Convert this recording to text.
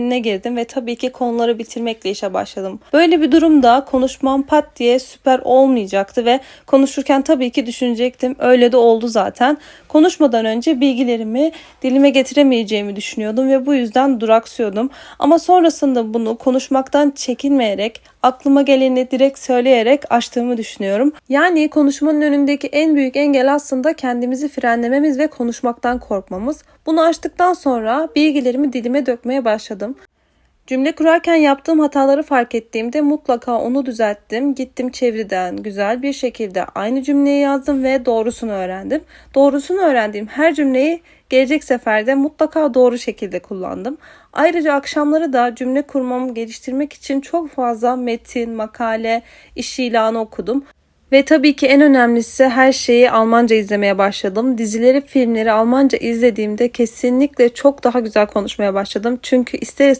ne girdim ve tabii ki konuları bitirmekle işe başladım. Böyle bir durumda konuşmam pat diye süper olmayacaktı ve konuşurken tabii ki düşünecektim. Öyle de oldu zaten. Konuşmadan önce bilgilerimi dilime getiremeyeceğimi düşünüyordum ve bu yüzden duraksıyordum. Ama sonrasında bunu konuşmaktan çekinmeyerek aklıma geleni direkt söyleyerek açtığımı düşünüyorum. Yani konuşmanın önündeki en büyük engel aslında kendimizi frenlememiz ve konuşmaktan korkmamız. Bunu açtıktan sonra bilgilerimi dilime dökmeye başladım. Cümle kurarken yaptığım hataları fark ettiğimde mutlaka onu düzelttim. Gittim çeviriden güzel bir şekilde aynı cümleyi yazdım ve doğrusunu öğrendim. Doğrusunu öğrendiğim her cümleyi gelecek seferde mutlaka doğru şekilde kullandım. Ayrıca akşamları da cümle kurmamı geliştirmek için çok fazla metin, makale, iş ilanı okudum. Ve tabii ki en önemlisi her şeyi Almanca izlemeye başladım. Dizileri, filmleri Almanca izlediğimde kesinlikle çok daha güzel konuşmaya başladım. Çünkü ister